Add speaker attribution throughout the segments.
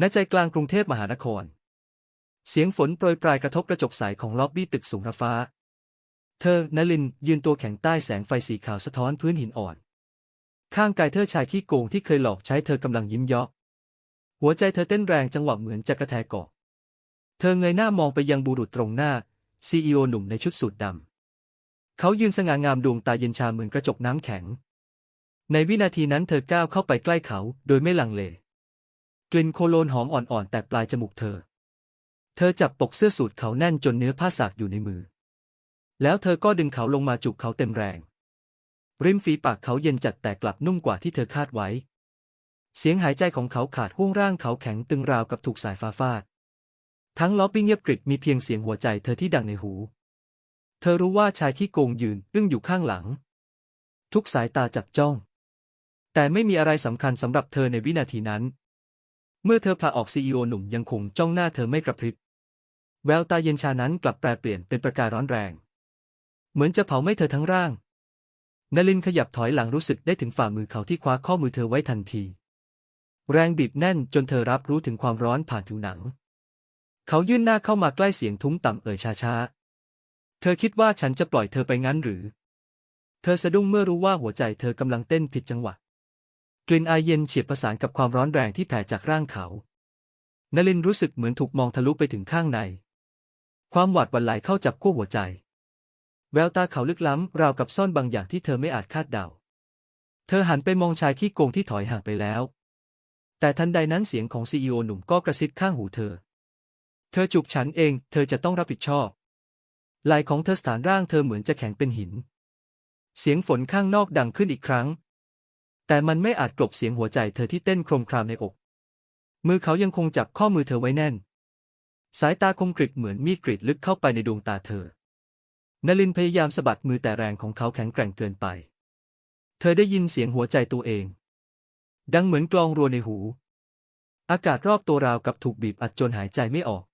Speaker 1: ณใจกลางกรุงเทพมหานคร เสียงฝนโปรยปลายกระทบกระจกใสของล็อบบี้ตึกสูงระฟ้า เธอนลินยืนตัวแข็งใต้แสงไฟสีขาวสะท้อนพื้นหินอ่อน ข้างกายเธอชายขี้โกงที่เคยหลอกใช้เธอกำลังยิ้มเยาะหัวใจเธอเต้นแรงจังหวะเหมือนจะกระแทกเกาะเธอเงยหน้ามองไปยังบุรุษตรงหน้าซีอีโอหนุ่มในชุดสูทดำ เขายืนสง่างามดวงตาเย็นชาเหมือนกระจกน้ำแข็ง ในวินาทีนั้นเธอก้าวเข้าไปใกล้เขาโดยไม่ลังเล กลิ่นโคโลนหอมอ่อนๆ แต่ปลายจมูกเธอ เธอจับปกเสื้อสูทเขาแน่นจนเนื้อผ้าสากอยู่ในมือ แล้วเธอก็ดึงเขาลงมาจุกเขาเต็มแรง ริมฝีปากเขาเย็นจัดแต่กลับนุ่มกว่าที่เธอคาดไว้ เสียงหายใจของเขาขาดห่วงร่างเขาแข็งตึงราวกับถูกสายฟ้าฟาด ทั้งล็อบบี้เงียบกริบมีเพียงเสียงหัวใจเธอที่ดังในหู เธอรู้ว่าชายที่โกงยืนอึ้งอยู่ข้างหลัง ทุกสายตาจับจ้อง แต่ไม่มีอะไรสำคัญสำหรับเธอในวินาทีนั้น เมื่อเธอพลาออกซีอีโอหนุ่มยังคงจ้องหน้าเธอไม่กระพริบ แววตาเย็นชานั้นกลับแปรเปลี่ยนเป็นประกายร้อนแรง เหมือนจะเผาไหม้เธอทั้งร่างนลินขยับถอยหลังรู้สึกได้ถึงฝ่ามือเขาที่คว้าข้อมือเธอไว้ทันที แรงบีบแน่นจนเธอรับรู้ถึงความร้อนผ่านผิวหนัง เขายื่นหน้าเข้ามาใกล้เสียงทุ้มต่ำเอ่ยช้าๆ เธอคิดว่าฉันจะปล่อยเธอไปงั้นหรือ เธอสะดุ้งเมื่อรู้ว่าหัวใจเธอกำลังเต้นผิดจังหวะ กลิ่นอายเย็นเฉียบประสานกับความร้อนแรงที่แผ่จากร่างเขา นลินรู้สึกเหมือนถูกมองทะลุไปถึงข้างใน ความหวาดหวั่นไหลเข้าจับขั้วหัวใจ แววตาเขาลึกล้ำราวกับซ่อนบางอย่างที่เธอไม่อาจคาดเดา เธอหันไปมองชายขี้โกงที่ถอยห่างไปแล้ว แต่ทันใดนั้นเสียงของซีอีโอหนุ่มก็กระซิบข้างหูเธอ เธอจูบฉันเอง เธอจะต้องรับผิดชอบไหลของเธอสถานร่างเธอเหมือนจะแข็งเป็นหิน เสียงฝนข้างนอกดังขึ้นอีกครั้ง แต่มันไม่อาจกลบเสียงหัวใจเธอที่เต้นโครมครามในอก มือเขายังคงจับข้อมือเธอไว้แน่น สายตาคมกริบเหมือนมีดกรีดลึกเข้าไปในดวงตาเธอนลินพยายามสะบัดมือแต่แรงของเขาแข็งแกร่งเกินไป เธอได้ยินเสียงหัวใจตัวเอง ดังเหมือนกลองรัวในหู อากาศรอบตัวราวกับถูกบีบอัดจนหายใจไม่ออก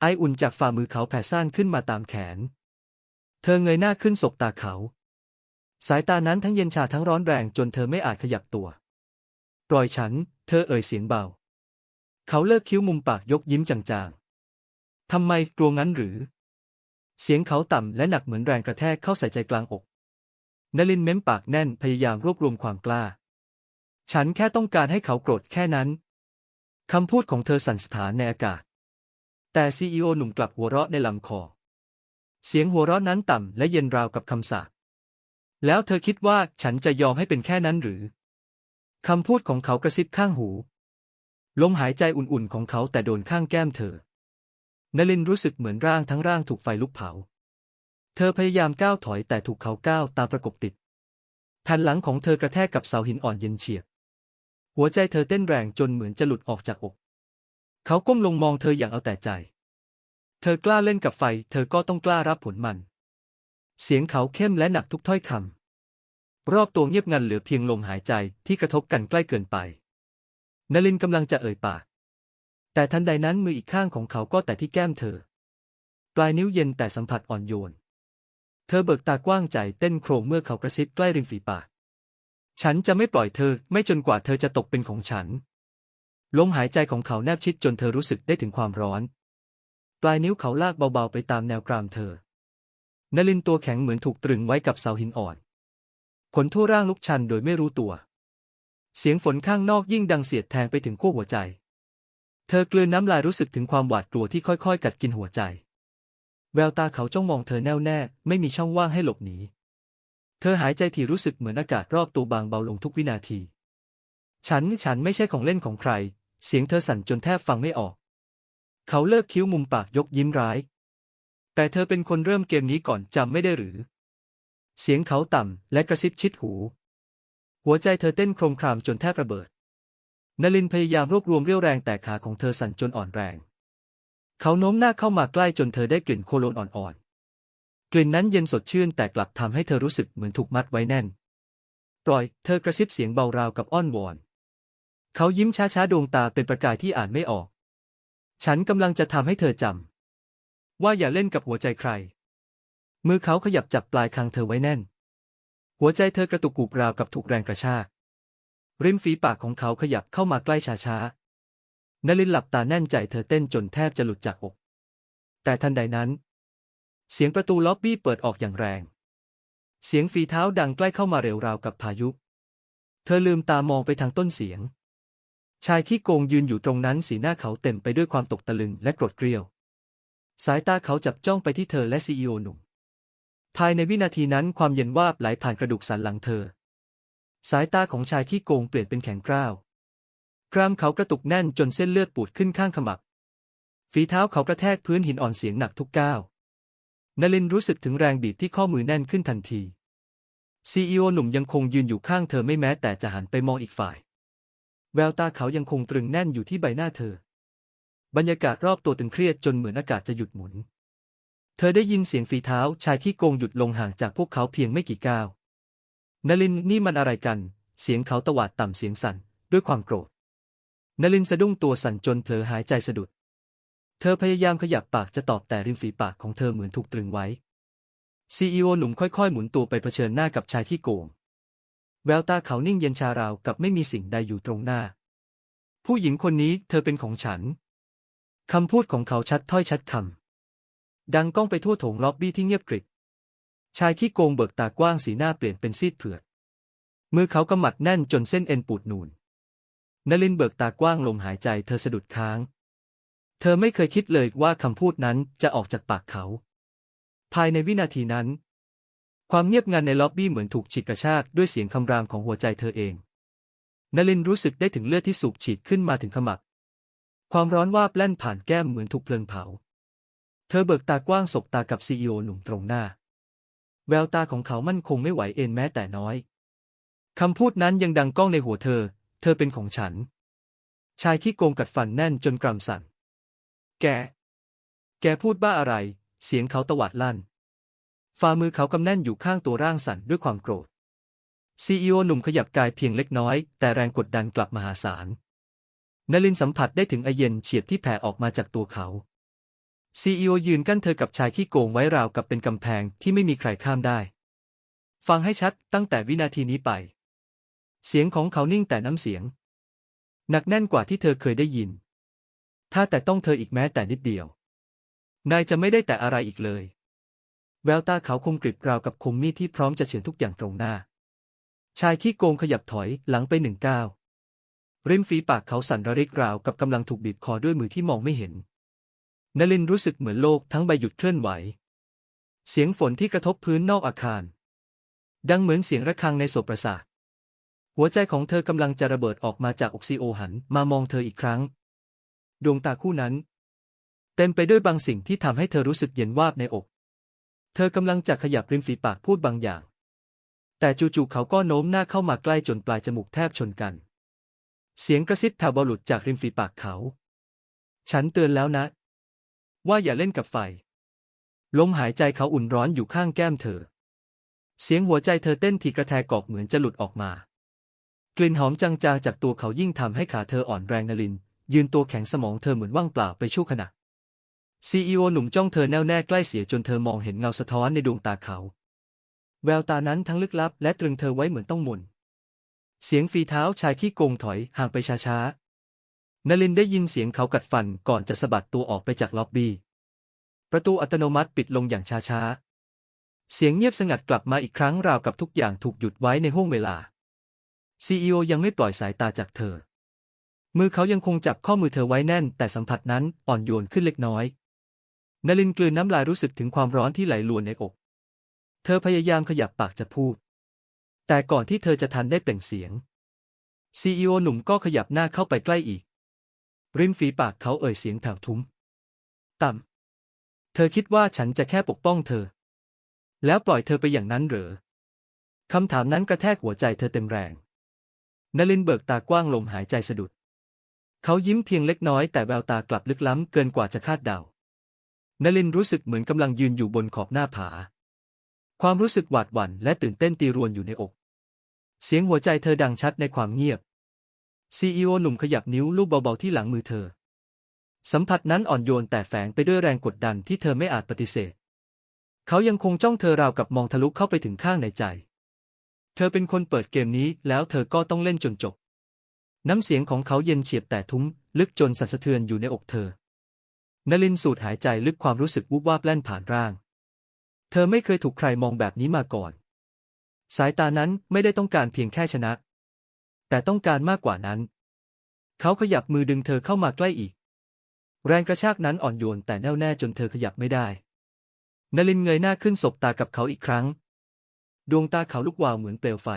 Speaker 1: ไออุ่นจากฝ่ามือเขาแผ่ซ่านขึ้นมาตามแขน เธอเงยหน้าขึ้นสบตาเขา สายตานั้นทั้งเย็นชาทั้งร้อนแรงจนเธอไม่อาจขยับตัว ปล่อยฉัน เธอเอ่ยเสียงเบา เขาเลิกคิ้วมุมปากยกยิ้มจางๆ ทำไมกลัวงั้นหรือ เสียงเขาต่ำและหนักเหมือนแรงกระแทกเข้าใส่ใจกลางอก นลินเม้มปากแน่นพยายามรวบรวมความกล้า ฉันแค่ต้องการให้เขาโกรธแค่นั้น คำพูดของเธอสั่นสถานในอากาศ แต่ซีอีโอหนุ่มกลับหัวเราะในลำคอ เสียงหัวเราะนั้นต่ำและเย็นราวกับคำสาป แล้วเธอคิดว่าฉันจะยอมให้เป็นแค่นั้นหรือ คำพูดของเขากระซิบข้างหู ลมหายใจอุ่นๆของเขาแต่โดนข้างแก้มเธอนลินรู้สึกเหมือนร่างทั้งร่างถูกไฟลุกเผา เธอพยายามก้าวถอยแต่ถูกเขาก้าวตามประกบติดแผ่นหลังของเธอกระแทกกับเสาหินอ่อนเย็นเฉียบ หัวใจเธอเต้นแรงจนเหมือนจะหลุดออกจากอก เขาก้มลงมองเธออย่างเอาแต่ใจ เธอกล้าเล่นกับไฟ เธอก็ต้องกล้ารับผลมัน เสียงเขาเข้มและหนักทุกถ้อยคำ รอบตัวเงียบงันเหลือเพียงลมหายใจที่กระทบกันใกล้เกินไป นลินกำลังจะเอ่ยปาก แต่ทันใดนั้นมืออีกข้างของเขาก็แต่ที่แก้มเธอ ปลายนิ้วเย็นแต่สัมผัสอ่อนโยน เธอเบิกตากว้างใจเต้นโครงเมื่อเขากระซิบใกล้ริมฝีปาก ฉันจะไม่ปล่อยเธอไม่จนกว่าเธอจะตกเป็นของฉัน ลมหายใจของเขาแนบชิดจนเธอรู้สึกได้ถึงความร้อน ปลายนิ้วเขาลากเบาๆไปตามแนวกรามเธอ นลินตัวแข็งเหมือนถูกตรึงไว้กับเสาหินอ่อน ขนทั่วร่างลุกชันโดยไม่รู้ตัว เสียงฝนข้างนอกยิ่งดังเสียดแทงไปถึงขั้วหัวใจ เธอกลืนน้ำลายรู้สึกถึงความหวาดกลัวที่ค่อยๆ กัดกินหัวใจ แววตาเขาจ้องมองเธอแน่วแน่ ไม่มีช่องว่างให้หลบหนี เธอหายใจถี่รู้สึกเหมือนอากาศรอบตัวบางเบาลงทุกวินาที ฉัน ฉันไม่ใช่ของเล่นของใคร เสียงเธอสั่นจนแทบฟังไม่ออก เขาเลิกคิ้วมุมปากยกยิ้มร้าย แต่เธอเป็นคนเริ่มเกมนี้ก่อนจำไม่ได้หรือ เสียงเขาต่ำและกระซิบชิดหู หัวใจเธอเต้นโครมครามจนแทบระเบิดนลินพยายามรวบรวมเรี่ยวแรงแต่ขาของเธอสั่นจนอ่อนแรง เขาโน้มหน้าเข้ามาใกล้จนเธอได้กลิ่นโคโลนอ่อนๆ กลิ่นนั้นเย็นสดชื่นแต่กลับทำให้เธอรู้สึกเหมือนถูกมัดไว้แน่น ปล่อย เธอกระซิบเสียงเบาราวกับอ้อนวอน เขายิ้มช้าๆ ดวงตาเป็นประกายที่อ่านไม่ออก ฉันกำลังจะทำให้เธอจำ ว่าอย่าเล่นกับหัวใจใคร มือเขาขยับจับปลายคางเธอไว้แน่น หัวใจเธอกระตุกกูบราวกับถูกแรงกระชาก ริมฝีปากของเขาขยับเข้ามาใกล้ช้านลินหลับตาแน่นใจเธอเต้นจนแทบจะหลุดจากอก แต่ทันใดนั้น เสียงประตูล็อบบี้เปิดออกอย่างแรง เสียงฝีเท้าดังใกล้เข้ามาเร็วราวกับพายุ เธอลืมตามองไปทางต้นเสียงชายขี้โกงยืนอยู่ตรงนั้นสีหน้าเขาเต็มไปด้วยความตกตะลึงและโกรธเกรียว สายตาเขาจับจ้องไปที่เธอและซีอีโอหนุ่ม ภายในวินาทีนั้นความเย็นวาบไหลผ่านกระดูกสันหลังเธอ สายตาของชายขี้โกงเปลี่ยนเป็นแข็งกร้าว กรามเขากระตุกแน่นจนเส้นเลือดปูดขึ้นข้างขมับ ฝีเท้าเขากระแทกพื้นหินอ่อนเสียงหนักทุกก้าวนลินรู้สึกถึงแรงบีบที่ข้อมือแน่นขึ้นทันทีซีอีโอหนุ่มยังคงยืนอยู่ข้างเธอไม่แม้แต่จะหันไปมองอีกฝ่าย แววตาเขายังคงตรึงแน่นอยู่ที่ใบหน้าเธอ บรรยากาศรอบตัวตึงเครียดจนเหมือนอากาศจะหยุดหมุน เธอได้ยินเสียงฝีเท้าชายที่โกงหยุดลงห่างจากพวกเขาเพียงไม่กี่ก้าว นลินนี่มันอะไรกัน เสียงเขาตวาดต่ำเสียงสั่นด้วยความโกรธ นลินสะดุ้งตัวสั่นจนเผลอหายใจสะดุด เธอพยายามขยับปากจะตอบแต่ริมฝีปากของเธอเหมือนถูกตรึงไว้ซีอีโอหนุ่มค่อยๆ หมุนตัวไปเผชิญหน้ากับชายที่โกง แววตาเขานิ่งเย็นชาราวกับไม่มีสิ่งใดอยู่ตรงหน้า ผู้หญิงคนนี้เธอเป็นของฉัน คำพูดของเขาชัดถ้อยชัดคำ ดังก้องไปทั่วโถงล็อบบี้ที่เงียบกริบ ชายขี้โกงเบิกตากว้างสีหน้าเปลี่ยนเป็นซีดเผือด มือเขากำมัดแน่นจนเส้นเอ็นปูดนูนนลินเบิกตากว้างลมหายใจเธอสะดุดค้าง เธอไม่เคยคิดเลยว่าคำพูดนั้นจะออกจากปากเขา ภายในวินาทีนั้น ความเงียบงันในล็อบบี้เหมือนถูกฉีกกระชากด้วยเสียงคำรามของหัวใจเธอเองนลินรู้สึกได้ถึงเลือดที่สูบฉีดขึ้นมาถึงขมับ ความร้อนวาบแล่นผ่านแก้มเหมือนถูกเพลิงเผา เธอเบิกตากว้างสบตากับซีอีโอหนุ่มตรงหน้า แววตาของเขามั่นคงไม่ไหวเอ็นแม้แต่น้อย คำพูดนั้นยังดังก้องในหัวเธอ เธอเป็นของฉัน ชายที่โกงกัดฟันแน่นจนกรำสั่น แก แกพูดบ้าอะไร เสียงเขาตวาดลั่น ฝ่ามือเขากำแน่นอยู่ข้างตัวร่างสั่นด้วยความโกรธซีอีโอหนุ่มขยับกายเพียงเล็กน้อย แต่แรงกดดันกลับมหาศาล นลินสัมผัสได้ถึงไอเย็นเฉียบที่แผ่ออกมาจากตัวเขาซีอีโอยืนกั้นเธอกับชายที่โกงไว้ราวกับเป็นกำแพงที่ไม่มีใครข้ามได้ ฟังให้ชัดตั้งแต่วินาทีนี้ไป เสียงของเขานิ่งแต่น้ำเสียง หนักแน่นกว่าที่เธอเคยได้ยิน ถ้าแต่ต้องเธออีกแม้แต่นิดเดียว นายจะไม่ได้แต่อะไรอีกเลย แววตาเขาคมกริบราวกับคมมีดที่พร้อมจะเฉือนทุกอย่างตรงหน้า ชายขี้โกงขยับถอยหลังไปหนึ่งก้าว ริมฝีปากเขาสั่นระริกราวกับกำลังถูกบีบคอด้วยมือที่มองไม่เห็นนลินรู้สึกเหมือนโลกทั้งใบหยุดเคลื่อนไหว เสียงฝนที่กระทบพื้นนอกอาคาร ดังเหมือนเสียงระฆังในโสประสาทหัวใจของเธอกำลังจะระเบิดออกมาจากอกซิโอหันมามองเธออีกครั้ง ดวงตาคู่นั้น เต็มไปด้วยบางสิ่งที่ทำให้เธอรู้สึกเย็นวาบในอก เธอกำลังจะขยับริมฝีปากพูดบางอย่าง แต่จู่ๆเขาก็โน้มหน้าเข้ามาใกล้จนปลายจมูกแทบชนกัน เสียงกระซิบแผ่วเบาหลุดจากริมฝีปากเขา ฉันเตือนแล้วนะ ว่าอย่าเล่นกับไฟ ลมหายใจเขาอุ่นร้อนอยู่ข้างแก้มเธอ เสียงหัวใจเธอเต้นทีกระแทกกอกเหมือนจะหลุดออกมา กลิ่นหอมจางๆจากตัวเขายิ่งทำให้ขาเธออ่อนแรงนลิน ยืนตัวแข็งสมองเธอเหมือนว่างเปล่าไปชั่วขณะซีอีโอหนุ่มจ้องเธอแน่วแน่ใกล้เสียจนเธอมองเห็นเงาสะท้อนในดวงตาเขา แววตานั้นทั้งลึกลับและตรึงเธอไว้เหมือนต้องมน เสียงฝีเท้าชายขี้โกงถอยห่างไปช้าๆนลินได้ยินเสียงเขากัดฟันก่อนจะสะบัดตัวออกไปจากล็อบบี้ ประตูอัตโนมัติปิดลงอย่างช้าๆ เสียงเงียบสงัดกลับมาอีกครั้งราวกับทุกอย่างถูกหยุดไว้ในห้วงเวลาซีอีโอยังไม่ปล่อยสายตาจากเธอ มือเขายังคงจับข้อมือเธอไว้แน่น แต่สัมผัสนั้นอ่อนโยนขึ้นเล็กน้อยนลินกลืนน้ำลายรู้สึกถึงความร้อนที่ไหลลวนในอก เธอพยายามขยับปากจะพูด แต่ก่อนที่เธอจะทันได้เปล่งเสียงซีอีโอหนุ่มก็ขยับหน้าเข้าไปใกล้อีก ริมฝีปากเขาเอ่ยเสียงแผ่วทุ้ม ต่ำ เธอคิดว่าฉันจะแค่ปกป้องเธอ แล้วปล่อยเธอไปอย่างนั้นเหรอคำถามนั้นกระแทกหัวใจเธอเต็มแรงนลินเบิกตากว้างลมหายใจสะดุด เขายิ้มเพียงเล็กน้อยแต่แววตากลับลึกล้ำเกินกว่าจะคาดเดานลินรู้สึกเหมือนกำลังยืนอยู่บนขอบหน้าผา ความรู้สึกหวาดหวั่นและตื่นเต้นตีรวนอยู่ในอก เสียงหัวใจเธอดังชัดในความเงียบซีอีโอหนุ่มขยับนิ้วลูบเบาๆที่หลังมือเธอ สัมผัสนั้นอ่อนโยนแต่แฝงไปด้วยแรงกดดันที่เธอไม่อาจปฏิเสธ เขายังคงจ้องเธอราวกับมองทะลุเข้าไปถึงข้างในใจ เธอเป็นคนเปิดเกมนี้แล้วเธอก็ต้องเล่นจนจบ น้ำเสียงของเขาเย็นเฉียบแต่ทุ้ม ลึกจนสั่นสะเทือนอยู่ในอกเธอนลินสูดหายใจลึกความรู้สึกวุบวาบแล่นผ่านร่าง เธอไม่เคยถูกใครมองแบบนี้มาก่อน สายตานั้นไม่ได้ต้องการเพียงแค่ชนะ แต่ต้องการมากกว่านั้น เขาขยับมือดึงเธอเข้ามาใกล้อีก แรงกระชากนั้นอ่อนโยนแต่แน่วแน่จนเธอขยับไม่ได้นลินเงยหน้าขึ้นสบตากับเขาอีกครั้ง ดวงตาเขาลุกวาวเหมือนเปลวไฟ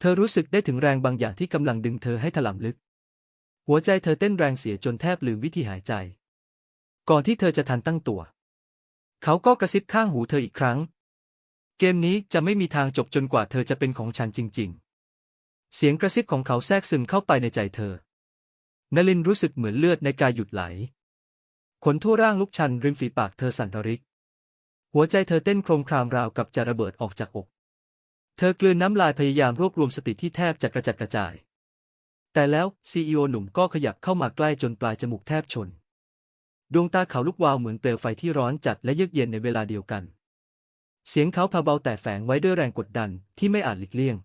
Speaker 1: เธอรู้สึกได้ถึงแรงบางอย่างที่กำลังดึงเธอให้ถลำลึก หัวใจเธอเต้นแรงเสียจนแทบลืมวิธีหายใจ ก่อนที่เธอจะทันตั้งตัว เขาก็กระซิบข้างหูเธออีกครั้ง เกมนี้จะไม่มีทางจบจนกว่าเธอจะเป็นของฉันจริง ๆ เสียงกระซิบของเขาแทรกซึมเข้าไปในใจเธอนลินรู้สึกเหมือนเลือดในกายหยุดไหล ขนทั่วร่างลุกชันริมฝีปากเธอสั่นระริก หัวใจเธอเต้นโครมครามราวกับจะระเบิดออกจากอก เธอกลืนน้ำลายพยายามรวบรวมสติที่แทบจะกระจัดกระจาย แต่แล้วซีอีโอหนุ่มก็ขยับเข้ามาใกล้จนปลายจมูกแทบชน ดวงตาเขาลุกวาวเหมือนเปลวไฟที่ร้อนจัดและเยือกเย็นในเวลาเดียวกัน เสียงเขาพาเบาแต่แฝงไว้ด้วยแรงกดดันที่ไม่อาจหลีกเลี่ยง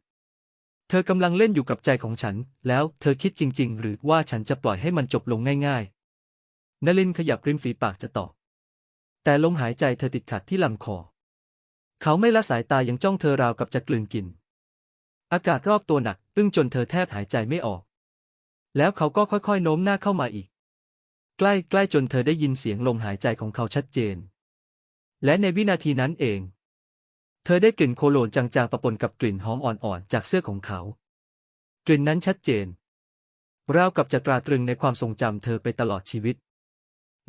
Speaker 1: เธอกำลังเล่นอยู่กับใจของฉัน แล้วเธอคิดจริง ๆ หรือว่าฉันจะปล่อยให้มันจบลงง่ายๆนลินขยับริมฝีปากจะตอบ แต่ลมหายใจเธอติดขัดที่ลำคอ เขาไม่ละสายตายังจ้องเธอราวกับจะกลืนกิน อากาศรอบตัวหนักอึ้งจนเธอแทบหายใจไม่ออก แล้วเขาก็ค่อยๆ โน้มหน้าเข้ามาอีก ใกล้ใกล้จนเธอได้ยินเสียงลมหายใจของเขาชัดเจน และในวินาทีนั้นเอง เธอได้กลิ่นโคโลนจางๆปะปนกับกลิ่นหอมอ่อนๆจากเสื้อของเขา กลิ่นนั้นชัดเจน ราวกับจะตราตรึงในความทรงจำเธอไปตลอดชีวิต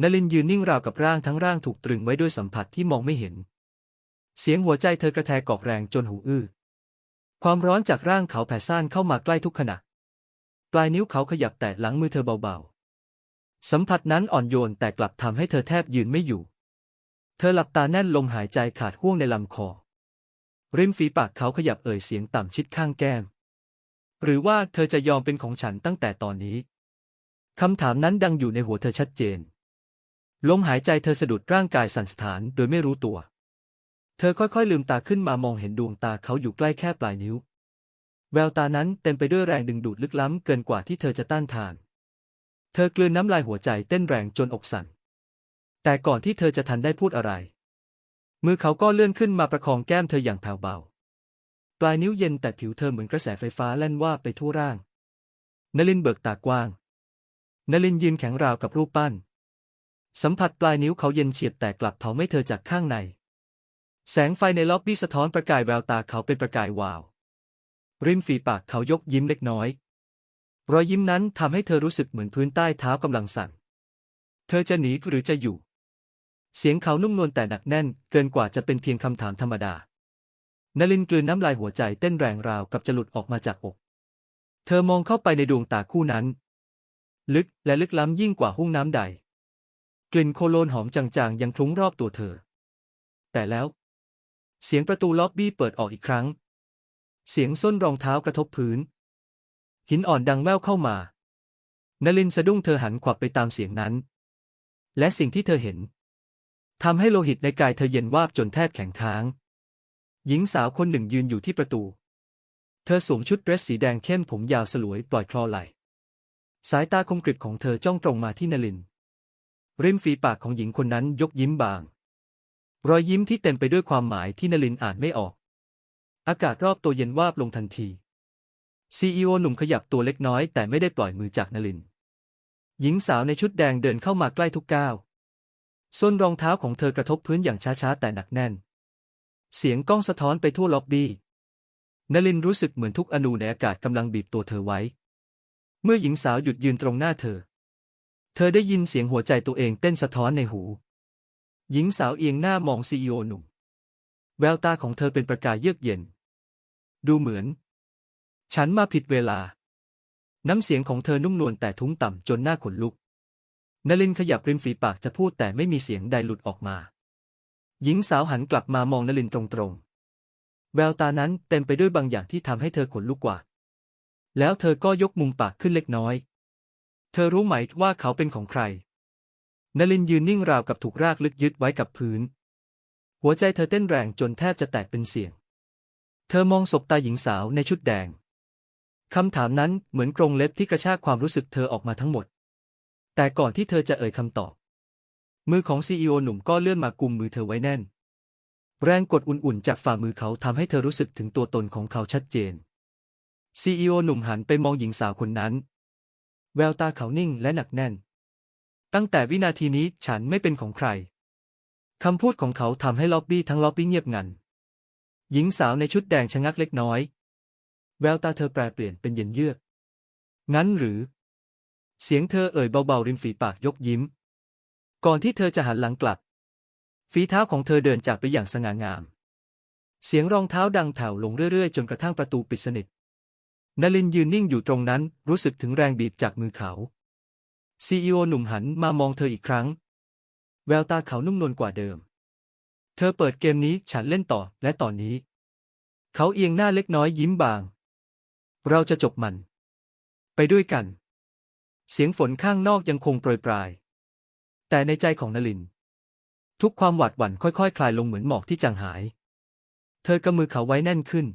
Speaker 1: นลินยืนนิ่งราวกับร่างทั้งร่างถูกตรึงไว้ด้วยสัมผัสที่มองไม่เห็น เสียงหัวใจเธอกระแทกกอกแรงจนหูอื้อ ความร้อนจากร่างเขาแผ่ซ่านเข้ามาใกล้ทุกขณะ ปลายนิ้วเขาขยับแตะหลังมือเธอเบาๆ สัมผัสนั้นอ่อนโยนแต่กลับทำให้เธอแทบยืนไม่อยู่ เธอหลับตาแน่นลมหายใจขาดห่วงในลำคอ ริมฝีปากเขาขยับเอ่ยเสียงต่ำชิดข้างแก้ม หรือว่าเธอจะยอมเป็นของฉันตั้งแต่ตอนนี้คำถามนั้นดังอยู่ในหัวเธอชัดเจน ลมหายใจเธอสะดุดร่างกายสั่นสะท้านโดยไม่รู้ตัว เธอค่อยๆลืมตาขึ้นมามองเห็นดวงตาเขาอยู่ใกล้แค่ปลายนิ้ว แววตานั้นเต็มไปด้วยแรงดึงดูดลึกล้ำเกินกว่าที่เธอจะต้านทาน เธอกลืนน้ำลายหัวใจเต้นแรงจนอกสั่น แต่ก่อนที่เธอจะทันได้พูดอะไร มือเขาก็เลื่อนขึ้นมาประคองแก้มเธออย่างแผ่วเบา ปลายนิ้วเย็นแต่ผิวเธอเหมือนกระแสไฟฟ้าแล่นว่าไปทั่วร่าง นลินเบิกตากว้าง นลินยืนแข็งราวกับรูปปั้น สัมผัสปลายนิ้วเขาเย็นเฉียดแต่กลับเผาไม่เธอจากข้างใน แสงไฟในล็อบบี้สะท้อนประกายแววตาเขาเป็นประกายวาว ริมฝีปากเขายกยิ้มเล็กน้อย รอยยิ้มนั้นทำให้เธอรู้สึกเหมือนพื้นใต้เท้ากำลังสั่น เธอจะหนีหรือจะอยู่ เสียงเขานุ่มนวลแต่หนักแน่น เกินกว่าจะเป็นเพียงคำถามธรรมดา นลินกลืนน้ำลายหัวใจเต้นแรงราวกับจะหลุดออกมาจากอก เธอมองเข้าไปในดวงตาคู่นั้น ลึกและลึกล้ำยิ่งกว่าหุ้งน้ำใด กลิ่นโคโลนหอมจางๆ ยังคลุ้งรอบตัวเธอ แต่แล้ว เสียงประตูล็อบบี้เปิดออกอีกครั้ง เสียงส้นรองเท้ากระทบพื้น หินอ่อนดังแว่วเข้ามานลินสะดุ้งเธอหันขวับไปตามเสียงนั้น และสิ่งที่เธอเห็น ทำให้โลหิตในกายเธอเย็นวาบจนแทบแข็งค้าง หญิงสาวคนหนึ่งยืนอยู่ที่ประตู เธอสวมชุดเดรสสีแดงเข้มผมยาวสลวยปล่อยคลอไหล สายตาคมกริบของเธอจ้องตรงมาที่นลิน ริมฝีปากของหญิงคนนั้นยกยิ้มบาง รอยยิ้มที่เต็มไปด้วยความหมายที่นลินอ่านไม่ออก อากาศรอบตัวเย็นวาบลงทันทีซีอีโอหนุ่มขยับตัวเล็กน้อยแต่ไม่ได้ปล่อยมือจากนลิน หญิงสาวในชุดแดงเดินเข้ามาใกล้ทุกก้าว ส้นรองเท้าของเธอกระทบพื้นอย่างช้าๆ แต่หนักแน่น เสียงก้องสะท้อนไปทั่วล็อบบี้นลินรู้สึกเหมือนทุกอนูในอากาศกำลังบีบตัวเธอไว้ เมื่อหญิงสาวหยุดยืนตรงหน้าเธอ เธอได้ยินเสียงหัวใจตัวเองเต้นสะท้อนในหู หญิงสาวเอียงหน้ามองซีอีโอหนุ่ม แววตาของเธอเป็นประกายเยือกเย็น ดูเหมือน ฉันมาผิดเวลา น้ำเสียงของเธอนุ่มนวลแต่ทุ้มต่ำจนหน้าขนลุก นลินขยับริมฝีปากจะพูดแต่ไม่มีเสียงใดหลุดออกมา หญิงสาวหันกลับมามองนลินตรงๆ แววตานั้นเต็มไปด้วยบางอย่างที่ทำให้เธอขนลุกกว่า แล้วเธอก็ยกมุมปากขึ้นเล็กน้อย เธอรู้ไหมว่าเขาเป็นของใคร นลินยืนนิ่งราวกับถูกรากลึกยึดไว้กับพื้น หัวใจเธอเต้นแรงจนแทบจะแตกเป็นเสียง เธอมองศบตาหญิงสาวในชุดแดงคำถามนั้นเหมือนกรงเล็บที่กระชากความรู้สึกเธอออกมาทั้งหมด แต่ก่อนที่เธอจะเอ่ยคำตอบ มือของซีอหนุ่มก็เลื่อนมากุมมือเธอไว้แน่น แรงกดอุ่นๆจากฝ่ามือเขาทำให้เธอรู้สึกถึงตัวตนของเขาชัดเจนซีอหนุ่มหันไปมองหญิงสาวคนนั้น แววตาเขานิ่งและหนักแน่น ตั้งแต่วินาทีนี้ฉันไม่เป็นของใครคำพูดของเขาทำให้ล็อบบี้ทั้งล็อบบี้เงียบงัน หญิงสาวในชุดแดงชะงักเล็กน้อย แววตาเธอแปรเปลี่ยนเป็นเย็นเยือก งั้นหรือ เสียงเธอเอ่ยเบาๆริมฝีปากยกยิ้ม ก่อนที่เธอจะหันหลังกลับ ฝีเท้าของเธอเดินจากไปอย่างสง่างาม เสียงรองเท้าดังแผ่วลงเรื่อยๆ จนกระทั่งประตูปิดสนิทนลินยืนนิ่งอยู่ตรงนั้นรู้สึกถึงแรงบีบจากมือเขาซีอีโอหนุ่มหันมามองเธออีกครั้ง แววตาเขานุ่มนวลกว่าเดิม เธอเปิดเกมนี้ฉันเล่นต่อและตอนนี้ เขาเอียงหน้าเล็กน้อยยิ้มบาง เราจะจบมัน ไปด้วยกัน เสียงฝนข้างนอกยังคงโปรยปลาย แต่ในใจของนลิน ทุกความหวาดหวั่นค่อยๆคคลายลงเหมือนหมอกที่จางหาย เธอกำมือเขาไว้แน่นขึ้น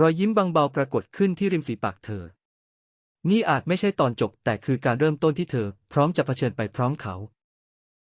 Speaker 1: รอยยิ้มบางเบาปรากฏขึ้นที่ริมฝีปากเธอ นี่อาจไม่ใช่ตอนจบแต่คือการเริ่มต้นที่เธอ พร้อมจะเผชิญไปพร้อมเขา